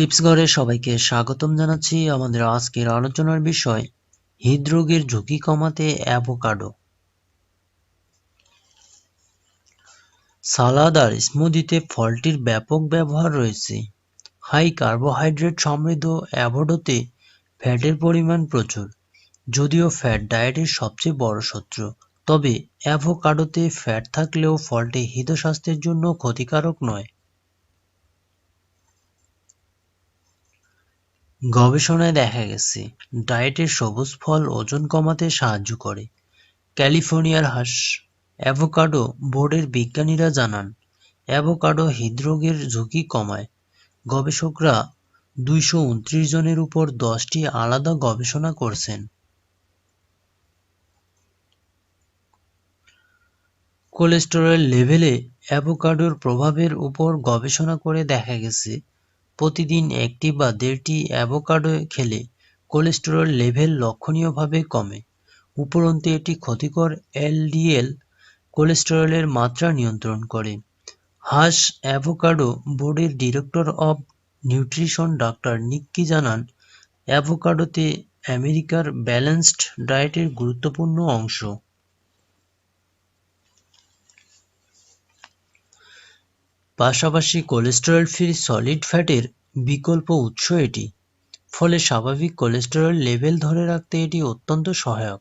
Tips ঘরে সবাইকে স্বাগতম জানাচ্ছি আমাদের আজকের আলোচনার বিষয়, হৃদরোগের ঝুঁকি কমাতে অ্যাভোকাডো। সালাদ আর স্মুদিতে ফলটির ব্যাপক ব্যবহার রয়েছে। হাই কার্বোহাইড্রেট সমৃদ্ধ অ্যাভোডোতে ফ্যাটের পরিমাণ প্রচুর, যদিও ফ্যাট ডায়েটের সবচেয়ে বড় শত্রু। তবে অ্যাভোকাডোতে ফ্যাট থাকলেও ফলটি হৃদস্বাস্থ্যের জন্য ক্ষতিকারক নয়। গবেষণায় দেখা গেছে, ডায়েটের সবুজ ফল ওজন কমাতে সাহায্য করে। ক্যালিফোর্নিয়ার হাস, অ্যাভোকাডো বোর্ডের বিজ্ঞানীরা জানান, অ্যাভোকাডো হৃদরোগের ঝুঁকি কমায়। গবেষকরা দুইশো উনত্রিশ জনের উপর দশটি আলাদা গবেষণা করছেন। কোলেস্টেরল লেভেলে অ্যাভোকাডোর প্রভাবের উপর গবেষণা করে দেখা গেছে প্রতিদিন একটি বা দেড়টি অ্যাভোকাডো খেলে কোলেস্টেরল লেভেল লক্ষণীয়ভাবে কমে। উপরন্তু এটি ক্ষতিকর এলডিএল কোলেস্টেরলের মাত্রা নিয়ন্ত্রণ করে। হাস অ্যাভোকাডো বোর্ডের ডিরেক্টর অব নিউট্রিশন ডাক্তার নিক্কি জানান, অ্যাভোকাডোতে আমেরিকার ব্যালেন্সড ডায়েটের গুরুত্বপূর্ণ অংশ। পাশাপাশি কোলেস্টেরল ফ্রি সলিড ফ্যাটের বিকল্প উৎস এটি। ফলে স্বাভাবিক কোলেস্টেরল লেভেল ধরে রাখতে এটি অত্যন্ত সহায়ক।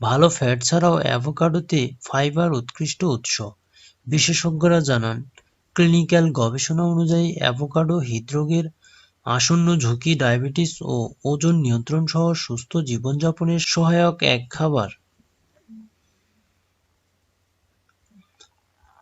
ভালো ফ্যাট ছাড়াও অ্যাভোকাডোতে ফাইবার উৎকৃষ্ট উৎস। বিশেষজ্ঞরা জানান ক্লিনিক্যাল গবেষণা অনুযায়ী অ্যাভোকাডো হৃদরোগের আসন্ন ঝুঁকি ডায়াবেটিস ও ওজন নিয়ন্ত্রণ সহ সুস্থ জীবনযাপনের সহায়ক এক খাবার।